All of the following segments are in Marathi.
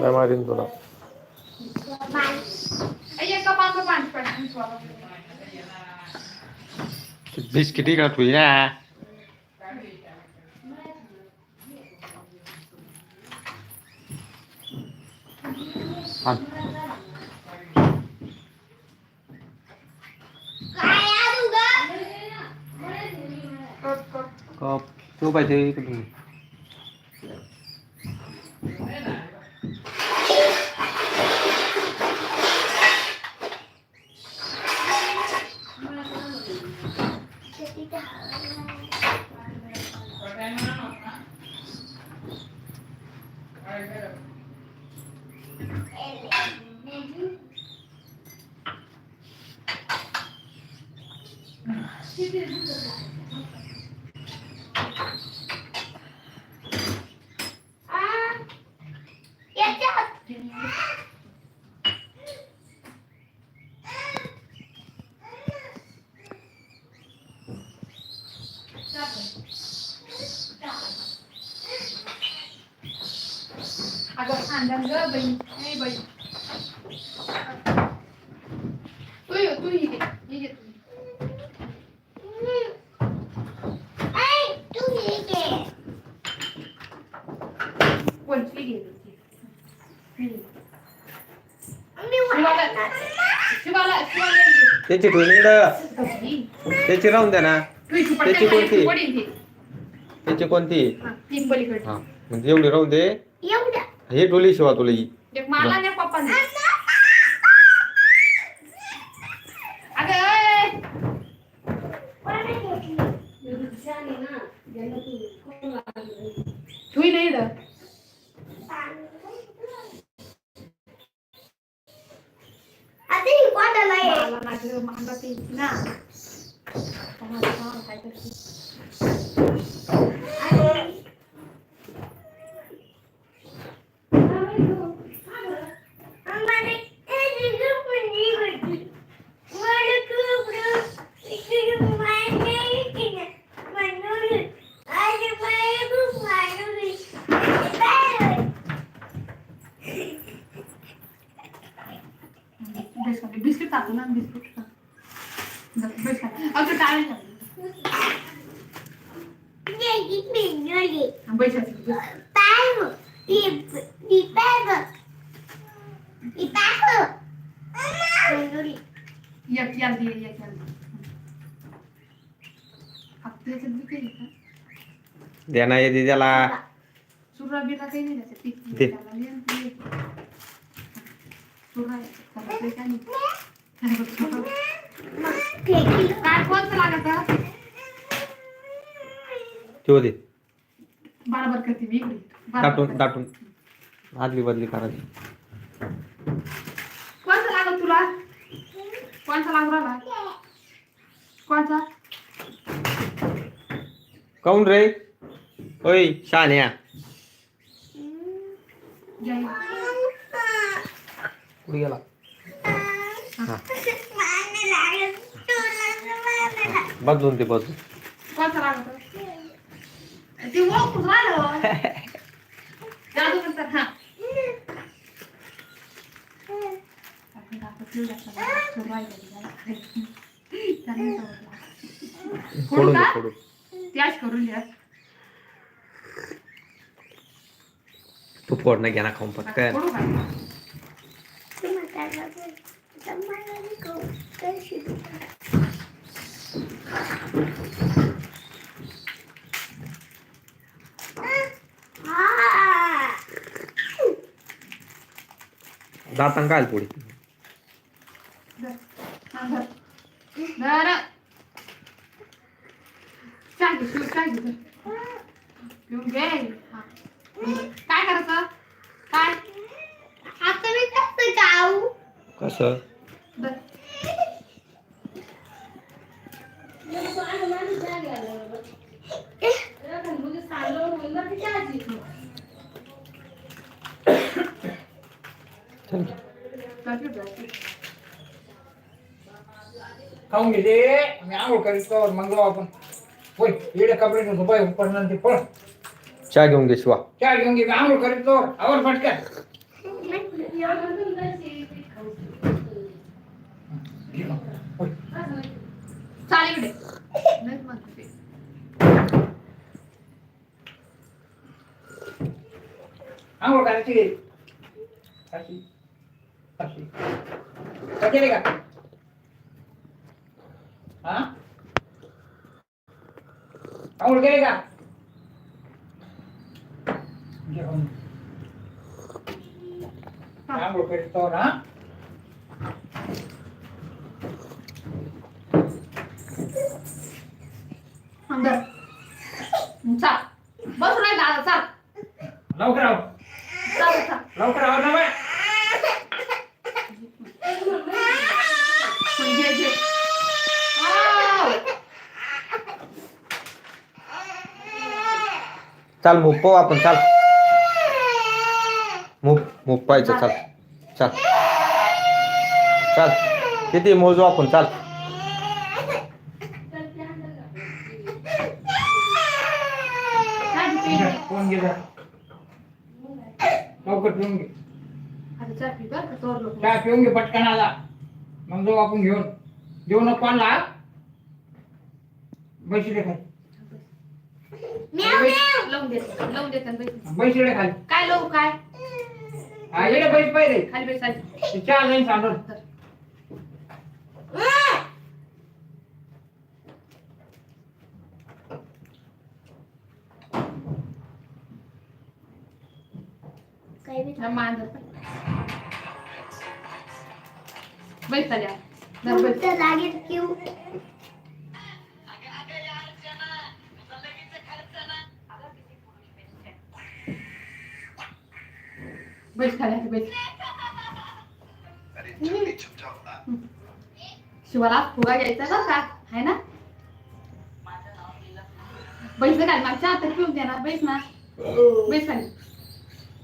Mamarin ko lang. Ayan, kapan, kapan. Biscuit kau tuwi na. Kop, coba deh itu. Cup तो पाहिजे इकडून अगं खांद्यान ग बाई नाही बाई तू ये तू ये ये ये तू. कोणती घे शिवाला शिवाला शिवाला घे. त्याची. कशी? त्याची राहून द्या ना त्याची कोणती? त्याची कोणती हा म्हणजे एवढी राहून दे हे डोली शिवा तुला ही एक मला नाही पप्पा अगं ए! तुही नाही इकडं. मला माझं मांडा ते ना मला सांग काय करते. बेस खाली. बिस्किट टाकू ना बिस्किट टाक. जा, बेस खाली. अगं टाळी खाली. हा, बैस खाली. एक याल दे एक याल दे फक्त याच्यात बी काही नाही का? द्या ना येते त्याला चुरा बिरा काही नाही ठेव दे. बरोबर करते मी दाटून आदली बदली करायची कोणतं लागत तुला? कोणता लागू राहिला? कोणता? काऊन रे? ओय शान्या. जय. गेला हा बदलून ते बदलून ते ओळखून राहिलं जादू नंतर हा आपण आता ठेवलं त्याला. चुरा आहे त्याला. त्याला नाही समजलं. फोडून दे का? फोडून त्याच करून द्या तू फोड ना घ्या ना खाऊन पटकन फोडू का दातान काय पोळी काय करायचं काय कसं. खाऊन घेते. मी आंघोळ करीतो मग जाऊ आपण. होय इकडे कपडे ठेवतो बाय पडणार ते पळ. चहा घेऊन घे शिवा. चहा घेऊन घे मी आंघोळ करीतो आवर पटकन अशी अशी अशी केले का? हा? आंघोळ केले का? जेवण. आंघोळ करतो ना अंदर चाल बस नाही दादा चाल लवकर आव चाल चाल लवकर आव ना बाय घे घे आव. चाल मूग पाहू आपण चाल. मूग मूग पाहायचं चाल. चाल. चाल. किती मोजू आपण चाल. चहा पिऊन घे पटकन आला. मग जाऊ आपण घेऊन. जेवण नको आणला खाली लावून देते लावून देते बैस. खाली. काय लावू काय? हा इकडे बैस खाली बैसायचं चहा नाही. सांडून मांजर. बैस खाली. आ. धर बैस. बैस खाली बैस शिवाला फुगा घ्यायचा ना का आहे ना? बैस खाली मागच्या आता पिऊन दे ना बैस ना. बैस खाली.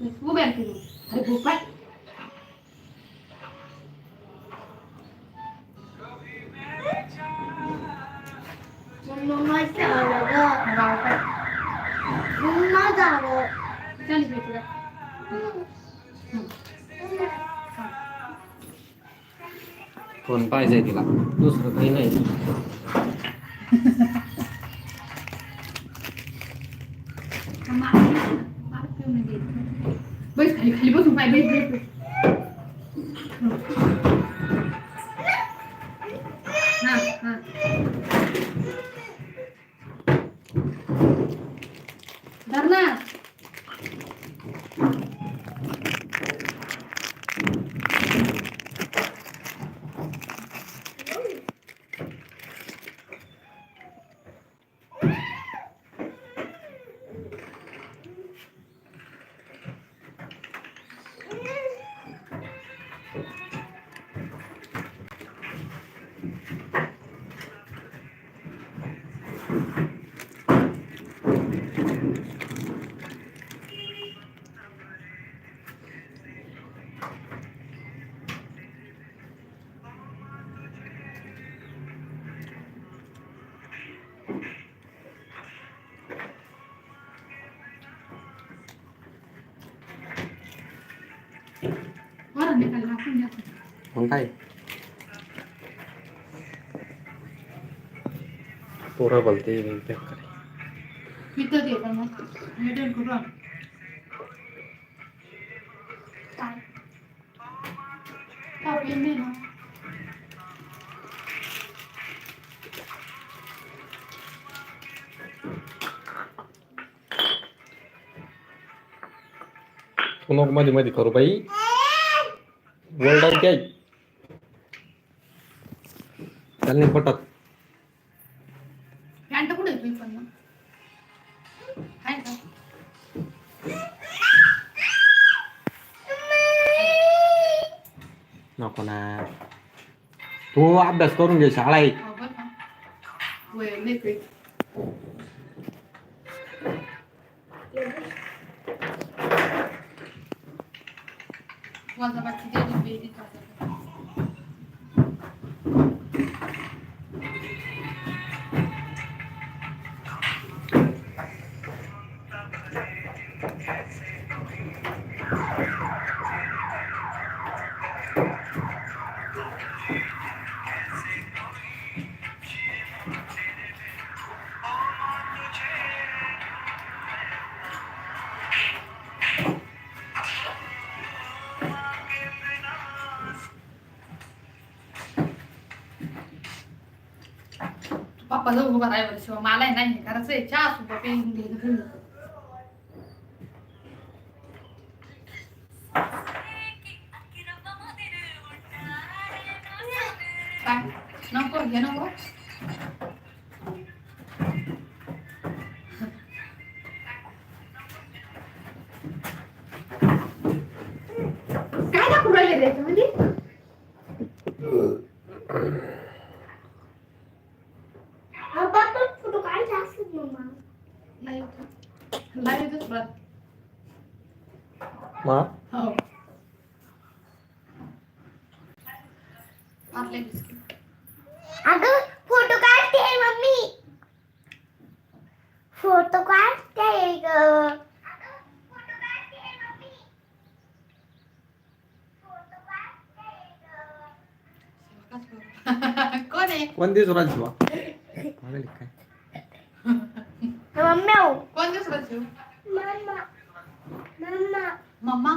बैस, उभे आहे तू अरे आहे राव काय चालेल बैस तुला. फोन पाहिजे तिला? दुसरं काही नाही. बैस खाली खाली मग काय? पोरं बोलते करू तू नको मध्ये मध्ये करू बाई. वर्ल्ड काय चाल नाही पटत पॅन्ट कुठे आहे तुझी पण मग? आहे का नको ना तू अभ्यास करून घे शाळा आहे हो बरं का होय नाही O Aldabaquiri é vermelho, então. पप्पा जाऊ उभा राहिवर शिवाय मला आहे नाही करायचं आहे चहा सुद्धा पेन घेणं काय नको घे नको काय दाखवून राहिले त्याच्यामध्ये फोटो काढला असत मम्मा लाईव्ह लाईव्हच बघ मा हो आपले बिस्किट अगं फोटो काढते मम्मी फोटो काढते ग. कोण आहे? कोणती सुराज शिवा? मागली काय? मम्मी. कोण दुसरं शिव? मम्मा. मम्मा. मम्मा?